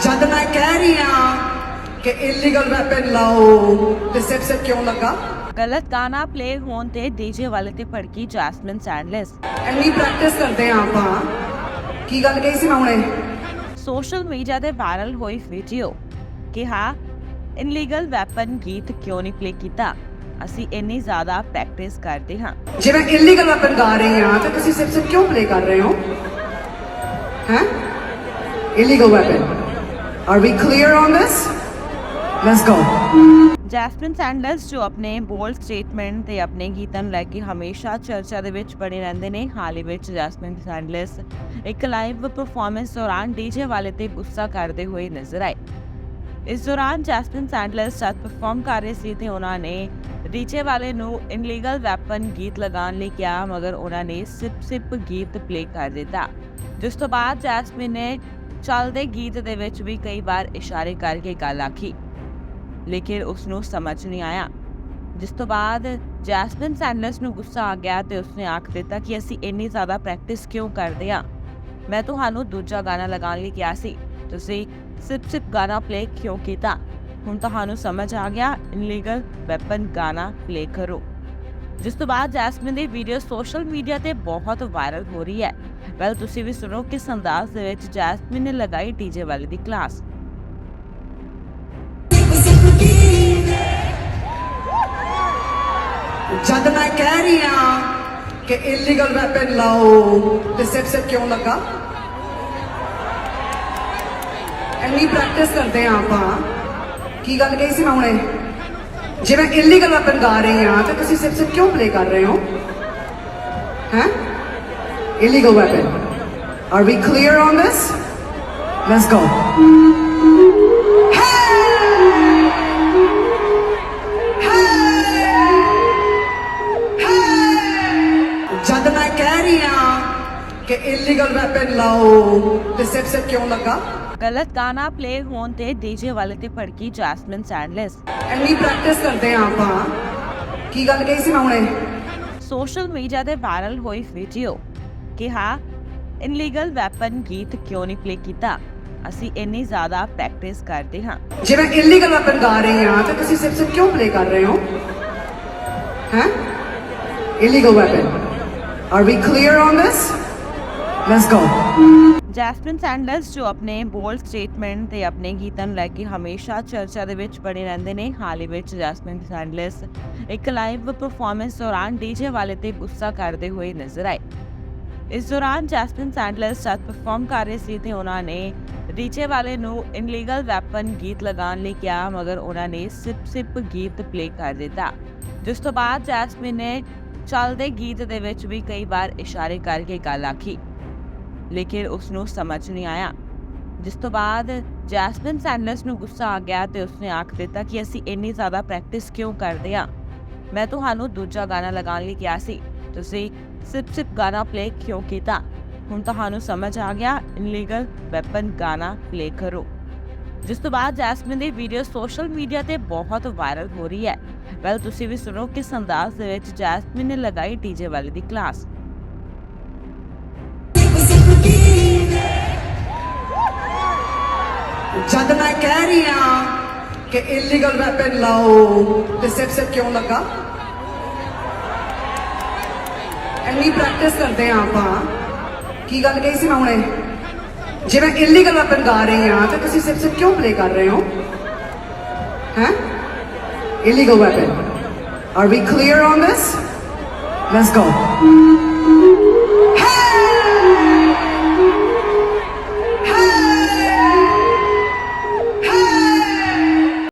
ਜਦ ਮੈਂ ਕਹਿ ਰਹੀ ਹਾਂ ਕਿ ਇਲੀਗਲ ਵੈਪਨ ਲਾਓ ਤੇ ਸਿਰ ਸਿਰ ਕਿਉਂ ਲੱਗਾ? ਗਲਤ ਗਾਣਾ ਪਲੇ ਹੋਣ ਤੇ ਡੀਜੇ ਵਾਲੇ ਤੇ ਭੜਕੀ ਜੈਸਮਿਨ ਸੈਂਡਲਸ ਇੰਨੀ ਪ੍ਰੈਕਟਿਸ ਕਰਦੇ ਹਾਂ ਆਪਾਂ। ਕੀ ਗੱਲ ਕਹੀ ਸੀ ਮੈਂ ਹੁਣੇ? ਸੋਸ਼ਲ ਮੀਡੀਆ ਤੇ ਵਾਇਰਲ ਹੋਈ ਵੀਡੀਓ ਕਿਹਾ ਇਨਲੀਗਲ ਵੈਪਨ ਗੀਤ ਕਿਉਂ ਨਹੀਂ ਪਲੇ ਕੀਤਾ? ਅਸੀਂ ਇੰਨੀ ਜ਼ਿਆਦਾ ਪ੍ਰੈਕਟਿਸ ਕਰਦੇ ਹਾਂ। ਜੇ ਮੈਂ ਇਲੀਗਲ ਵੈਪਨ ਗਾ ਰਹੀ ਹਾਂ ਤਾਂ ਤੁਸੀਂ ਸਿਰ ਸਿਰ ਕਿਉਂ ਪਲੇ ਕਰ ਰਹੇ ਹੋ? ਹੈ? Illegal weapon are we clear on this let's go Jasmine Sandlas ਜੋ ਆਪਣੇ ਬੋਲਡ ਸਟੇਟਮੈਂਟ ਤੇ ਆਪਣੇ ਗੀਤਾਂ ਨੂੰ ਲੈ ਕੇ ਹਮੇਸ਼ਾ ਚਰਚਾ ਦੇ ਵਿੱਚ ਬਣੇ ਰਹਿੰਦੇ ਨੇ ਹਾਲ ਹੀ ਵਿੱਚ ਜੈਸਮਿਨ ਸੈਂਡਲਸ ਇੱਕ ਲਾਈਵ ਪਰਫਾਰਮੈਂਸ ਦੌਰਾਨ ਡੀਜੇ ਵਾਲੇ ਤੇ ਗੁੱਸਾ ਕਰਦੇ ਹੋਏ ਨਜ਼ਰ ਆਏ ਇਸ ਦੌਰਾਨ ਜੈਸਮਿਨ ਸੈਂਡਲਸ ਜਦ ਪਰਫਾਰਮ ਕਰ ਰਹੇ ਸੀ ਤੇ ਉਹਨਾਂ ਨੇ ਡੀਜੇ ਵਾਲੇ ਨੂੰ ਇਨਲੀਗਲ ਵੈਪਨ ਗੀਤ ਲਗਾਉਣ ਲਈ ਕਿਹਾ ਮਗਰ ਉਹਨਾਂ ਨੇ ਸਿਪ ਸਿਪ ਗੀਤ ਪਲੇ ਕਰ ਦਿੱਤਾ ਜਿਸ ਤੋਂ ਬਾਅਦ ਜੈਸਮਿਨ ਨੇ ਚੱਲਦੇ ਗੀਤ ਦੇ ਵਿੱਚ ਵੀ ਕਈ ਵਾਰ ਇਸ਼ਾਰੇ ਕਰਕੇ ਗੱਲ ਆਖੀ, ਲੇਕਿਨ ਉਸ ਨੂੰ ਸਮਝ ਨਹੀਂ ਆਇਆ। ਜਿਸ ਤੋਂ ਬਾਅਦ ਜੈਸਮਿਨ ਸੈਂਡਲਸ ਨੂੰ ਗੁੱਸਾ ਆ ਗਿਆ ਤੇ ਉਸਨੇ ਆਖ ਦਿੱਤਾ ਕਿ ਅਸੀਂ ਇੰਨੀ ਜ਼ਿਆਦਾ ਪ੍ਰੈਕਟਿਸ ਕਿਉਂ ਕਰਦੇ ਹਾਂ ਮੈਂ ਤੁਹਾਨੂੰ ਦੂਜਾ ਗਾਣਾ ਲਗਾਉਣ ਲਈ ਕਿਹਾ ਸੀ। ਤੁਸੀਂ ਸਿਪ ਸਿਪ ਗਾਣਾ ਪਲੇ ਕਿਉਂ ਕੀਤਾ? ਹੁਣ ਤੁਹਾਨੂੰ ਸਮਝ ਆ ਗਿਆ ਇਨਲੀਗਲ ਵੈਪਨ ਗਾਣਾ ਪਲੇ ਕਰੋ। ਜਿਸ ਤੋਂ ਬਾਅਦ ਜੈਸਮਿਨ ਦੀ ਵੀਡੀਓ ਸੋਸ਼ਲ ਮੀਡੀਆ ਤੇ ਬਹੁਤ ਵਾਇਰਲ ਹੋ ਰਹੀ ਹੈ। ਵੈਲ ਤੁਸੀਂ ਵੀ ਸੁਣੋ ਕਿਸ ਅੰਦਾਜ਼ ਦੇ ਵਿੱਚ ਜੈਸਮਿਨ ਨੇ ਲਗਾਈ ਡੀਜੇ ਵਾਲੇ ਦੀ ਕਲਾਸ ਜਦ ਮੈਂ ਕਹਿ ਰਹੀ ਹਾਂ ਕਿ ਇਲੀਗਲ ਵੈਪਨ ਲਾਓ, ਤੇ ਸਿਰ ਸਿਰ ਕਿਉਂ ਲੱਗਾ? ਇੰਨੀ ਪ੍ਰੈਕਟਿਸ ਕਰਦੇ ਹਾਂ ਆਪਾਂ। ਕੀ ਗੱਲ ਕਹੀ ਸੀ ਮੈਂ ਹੁਣੇ? ਜੇ ਮੈਂ ਇਲੀਗਲ ਵੈਪਨ ਗਾ ਰਹੀ ਹਾਂ, ਤੇ ਤੁਸੀਂ ਸਿਰ ਸਿਰ ਕਿਉਂ ਪਲੇ ਕਰ ਰਹੇ ਹੋ? ਹੈ? Illegal weapon are we clear on this let's go ਜਦ ਮੈਂ ਕਹਿ ਰਹੀ ਹਾਂ ਕਿ ਇਲੀਗਲ ਵੈਪਨ ਲਾਓ ਤੇ ਸਿਰ ਸਿਰ ਕਿਉਂ ਲੱਗਾ ਗਲਤ ਗਾਣਾ ਪਲੇ ਹੋਣ ਤੇ ਡੀਜੇ ਵਾਲੇ ਤੇ ਭੜਕੀ ਜੈਸਮਿਨ ਸੈਂਡਲਸ ਇੰਨੀ ਪ੍ਰੈਕਟਿਸ ਕਰਦੇ ਹਾਂ ਆਪਾਂ ਕੀ ਗੱਲ ਕਹੀ ਸੀ ਮੈਂ ਹੁਣੇ ਸੋਸ਼ਲ ਮੀਡੀਆ ਤੇ ਵਾਇਰਲ ਹੋਈ ਵੀਡੀਓ ਕਿਹਾ ਇਨਲੀਗਲ ਵੈਪਨ ਗੀਤ ਕਿਉਂ ਨਹੀਂ ਪਲੇ ਕੀਤਾ? ਅਸੀਂ ਇੰਨੀ ਜ਼ਿਆਦਾ ਪ੍ਰੈਕਟਿਸ ਕਰਦੇ ਹਾਂ। ਜੇ ਮੈਂ ਇਲੀਗਲ ਵੈਪਨ ਗਾ ਰਹੀ ਹਾਂ ਤਾਂ ਤੁਸੀਂ ਸਿਰ ਸਿਰ ਕਿਉਂ ਪਲੇ ਕਰ ਰਹੇ ਹੋ? ਹੈ? Illegal weapon are we clear on this let's go Jasmine Sandlas ਜੋ ਆਪਣੇ ਬੋਲਡ ਸਟੇਟਮੈਂਟ ਤੇ ਆਪਣੇ ਗੀਤਾਂ ਨੂੰ ਲੈ ਕੇ ਹਮੇਸ਼ਾ ਚਰਚਾ ਦੇ ਵਿੱਚ ਬਣੇ ਰਹਿੰਦੇ ਨੇ ਹਾਲ ਹੀ ਵਿੱਚ ਜੈਸਮਿਨ ਸੈਂਡਲਸ ਇੱਕ ਲਾਈਵ ਪਰਫਾਰਮੈਂਸ ਦੌਰਾਨ ਡੀਜੇ ਵਾਲੇ ਤੇ ਗੁੱਸਾ ਕਰਦੇ ਹੋਏ ਨਜ਼ਰ ਆਏ। ਇਸ ਦੌਰਾਨ ਜੈਸਮਿਨ ਸੈਂਡਲਸ ਜਦ ਪਰਫਾਰਮ ਕਰ ਰਹੇ ਸੀ ਤੇ ਉਹਨਾਂ ਨੇ ਰੀਚੇ ਵਾਲੇ ਨੂੰ ਇਨਲੀਗਲ ਵੈਪਨ ਗੀਤ ਲਗਾਉਣ ਲਈ ਕਿਹਾ ਮਗਰ ਉਹਨਾਂ ਨੇ ਸਿਪ ਸਿਪ ਗੀਤ ਪਲੇ ਕਰ ਦਿੱਤਾ ਜਿਸ ਤੋਂ ਬਾਅਦ ਜੈਸਮਿਨ ਨੇ ਚੱਲਦੇ ਗੀਤ ਦੇ ਵਿੱਚ ਵੀ ਕਈ ਵਾਰ ਇਸ਼ਾਰੇ ਕਰਕੇ ਗੱਲ ਆਖੀ ਲੇਕਿਨ ਉਸ ਨੂੰ ਸਮਝ ਨਹੀਂ ਆਇਆ ਜਿਸ ਤੋਂ ਬਾਅਦ ਜੈਸਮਿਨ ਸੈਂਡਲਸ ਨੂੰ ਗੁੱਸਾ ਆ ਗਿਆ ਤੇ ਉਸਨੇ ਆਖ ਦਿੱਤਾ ਕਿ ਅਸੀਂ ਇੰਨੀ ਜ਼ਿਆਦਾ ਪ੍ਰੈਕਟਿਸ ਕਿਉਂ ਕਰਦੇ ਹਾਂ ਮੈਂ ਤੁਹਾਨੂੰ ਦੂਜਾ ਗਾਣਾ ਲਗਾਉਣ ਲਈ ਕਿਹਾ ਸੀ ਤੁਸੀਂ ਸਿਪ ਸਿਪ ਗਾਣਾ ਪਲੇ ਕਿਉਂ ਕੀਤਾ ਹੁਣ ਤੁਹਾਨੂੰ ਸਮਝ ਆ ਗਿਆ ਇਨਲੀਗਲ ਵੈਪਨ ਗਾਣਾ ਪਲੇ ਕਰੋ ਜਿਸ ਤੋਂ ਬਾਅਦ ਜੈਸਮਿਨ ਦੀ ਵੀਡੀਓ ਸੋਸ਼ਲ ਮੀਡੀਆ ਤੇ ਬਹੁਤ ਵਾਇਰਲ ਹੋ ਰਹੀ ਹੈ ਵੈਲ ਤੁਸੀਂ ਵੀ ਸੁਣੋ ਕਿਸ ਅੰਦਾਜ਼ ਦੇ ਵਿੱਚ ਜੈਸਮਿਨ ਨੇ ਲਗਾਈ ਡੀਜੇ ਵਾਲੇ ਦੀ ਕਲਾਸ ਜਦ ਮੈਂ ਕਹਿ ਰਹੀ ਹਾਂ ਕਿ ਇਲੀਗਲ ਵੈਪਨ ਲਾਓ ਤੇ ਸਿਰ ਸਿਰ ਕਿਉਂ ਲੱਗਾ ਇੰਨੀ ਪ੍ਰੈਕਟਿਸ ਕਰਦੇ ਹਾਂ ਆਪਾਂ। ਕੀ ਗੱਲ ਕਹੀ ਸੀ ਮੈਂ ਹੁਣੇ? ਜੇ ਮੈਂ ਇਲੀਗਲ ਵੈਪਨ ਗਾ ਰਹੀ ਹਾਂ, ਤਾਂ ਤੁਸੀਂ ਸਿਰਫ ਸਿਰਫ ਕਿਉਂ ਪਲੇ ਕਰ ਰਹੇ ਹੋ? ਹੈ? Illegal weapon are we clear on this let's go